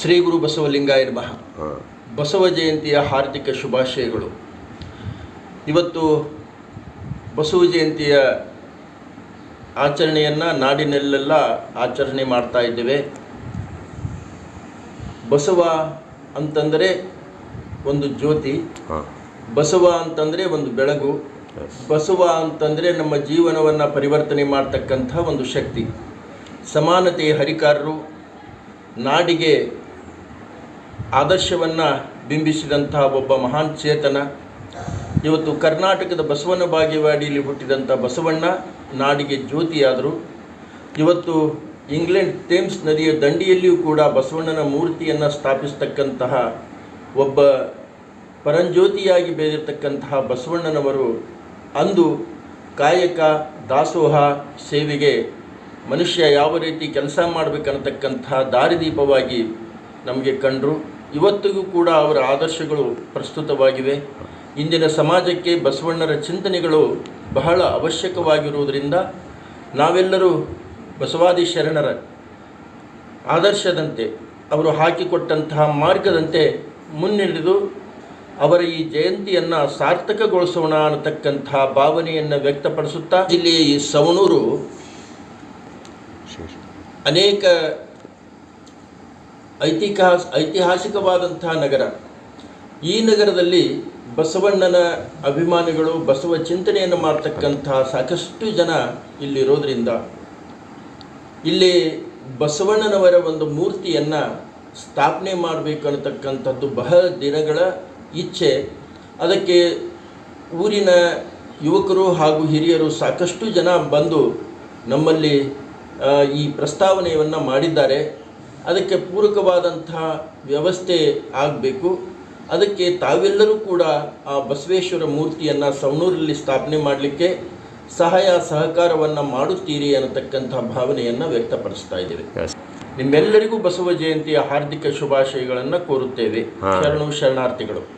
ಶ್ರೀ ಗುರು ಬಸವಲಿಂಗ ನಮಃ ಬಸವ ಜಯಂತಿಯ ಹಾರ್ದಿಕ ಶುಭಾಶಯಗಳು. ಇವತ್ತು ಬಸವ ಜಯಂತಿಯ ಆಚರಣೆಯನ್ನು ನಾಡಿನಲ್ಲೆಲ್ಲ ಆಚರಣೆ ಮಾಡ್ತಾ ಇದ್ದೇವೆ. ಬಸವ ಅಂತಂದರೆ ಒಂದು ಜ್ಯೋತಿ. ಬಸವ ಅಂತಂದರೆ ಒಂದು ಬೆಳಗು. ಬಸವ ಅಂತಂದರೆ ನಮ್ಮ ಜೀವನವನ್ನು ಪರಿವರ್ತನೆ ಮಾಡ್ತಕ್ಕಂಥ ಒಂದು ಶಕ್ತಿ. ಸಮಾನತೆಯ ಹರಿಕಾರರು ನಾಡಿಗೆ ಆದರ್ಶವನ್ನು ಬಿಂಬಿಸಿದಂತಹ ಒಬ್ಬ ಮಹಾನ್ ಚೇತನ. ಇವತ್ತು ಕರ್ನಾಟಕದ ಬಸವನ ಬಾಗೇವಾಡಿಯಲ್ಲಿ ಹುಟ್ಟಿದಂಥ ಬಸವಣ್ಣ ನಾಡಿಗೆ ಜ್ಯೋತಿಯಾದರು. ಇವತ್ತು ಇಂಗ್ಲೆಂಡ್ ಥೇಮ್ಸ್ ನದಿಯ ದಂಡಿಯಲ್ಲಿಯೂ ಕೂಡ ಬಸವಣ್ಣನ ಮೂರ್ತಿಯನ್ನು ಸ್ಥಾಪಿಸ್ತಕ್ಕಂತಹ ಒಬ್ಬ ಪರಂಜ್ಯೋತಿಯಾಗಿ ಬೆಳೆದಿರ್ತಕ್ಕಂತಹ ಬಸವಣ್ಣನವರು ಅಂದು ಕಾಯಕ, ದಾಸೋಹ ಸೇವೆಗೆ ಮನುಷ್ಯ ಯಾವ ರೀತಿ ಕೆಲಸ ಮಾಡಬೇಕನ್ನತಕ್ಕಂತಹ ದಾರಿದೀಪವಾಗಿ ನಮಗೆ ಕಂಡರು. ಇವತ್ತಿಗೂ ಕೂಡ ಅವರ ಆದರ್ಶಗಳು ಪ್ರಸ್ತುತವಾಗಿವೆ. ಇಂದಿನ ಸಮಾಜಕ್ಕೆ ಬಸವಣ್ಣರ ಚಿಂತನೆಗಳು ಬಹಳ ಅವಶ್ಯಕವಾಗಿರುವುದರಿಂದ ನಾವೆಲ್ಲರೂ ಬಸವಾದಿ ಶರಣರ ಆದರ್ಶದಂತೆ, ಅವರು ಹಾಕಿಕೊಟ್ಟಂತಹ ಮಾರ್ಗದಂತೆ ಮುನ್ನಡೆದು ಅವರ ಈ ಜಯಂತಿಯನ್ನು ಸಾರ್ಥಕಗೊಳಿಸೋಣ ಅನ್ನತಕ್ಕಂತಹ ಭಾವನೆಯನ್ನು ವ್ಯಕ್ತಪಡಿಸುತ್ತಾ ಜಿಲ್ಲೆಯ ಈ ಸವಣೂರು ಅನೇಕ ಐತಿಹಾಸ ಐತಿಹಾಸಿಕವಾದಂತಹ ನಗರ. ಈ ನಗರದಲ್ಲಿ ಬಸವಣ್ಣನ ಅಭಿಮಾನಿಗಳು ಬಸವ ಚಿಂತನೆಯನ್ನು ಮಾಡ್ತಕ್ಕಂತಹ ಸಾಕಷ್ಟು ಜನ ಇಲ್ಲಿರೋದ್ರಿಂದ ಇಲ್ಲಿ ಬಸವಣ್ಣನವರ ಒಂದು ಮೂರ್ತಿಯನ್ನು ಸ್ಥಾಪನೆ ಮಾಡಬೇಕು ಅನ್ನತಕ್ಕಂಥದ್ದು ಬಹಳ ದಿನಗಳ ಇಚ್ಛೆ. ಅದಕ್ಕೆ ಊರಿನ ಯುವಕರು ಹಾಗೂ ಹಿರಿಯರು ಸಾಕಷ್ಟು ಜನ ಬಂದು ನಮ್ಮಲ್ಲಿ ಈ ಪ್ರಸ್ತಾವನೆಯನ್ನು ಮಾಡಿದ್ದಾರೆ. ಅದಕ್ಕೆ ಪೂರಕವಾದಂತಹ ವ್ಯವಸ್ಥೆ ಆಗಬೇಕು. ಅದಕ್ಕೆ ತಾವೆಲ್ಲರೂ ಕೂಡ ಆ ಬಸವೇಶ್ವರ ಮೂರ್ತಿಯನ್ನು ಸವಣೂರಲ್ಲಿ ಸ್ಥಾಪನೆ ಮಾಡಲಿಕ್ಕೆ ಸಹಾಯ ಸಹಕಾರವನ್ನು ಮಾಡುತ್ತೀರಿ ಅನ್ನತಕ್ಕಂಥ ಭಾವನೆಯನ್ನು ವ್ಯಕ್ತಪಡಿಸ್ತಾ ಇದ್ದೇವೆ. ನಿಮ್ಮೆಲ್ಲರಿಗೂ ಬಸವ ಜಯಂತಿಯ ಹಾರ್ದಿಕ ಶುಭಾಶಯಗಳನ್ನು ಕೋರುತ್ತೇವೆ. ಶರಣು ಶರಣಾರ್ಥಿಗಳು.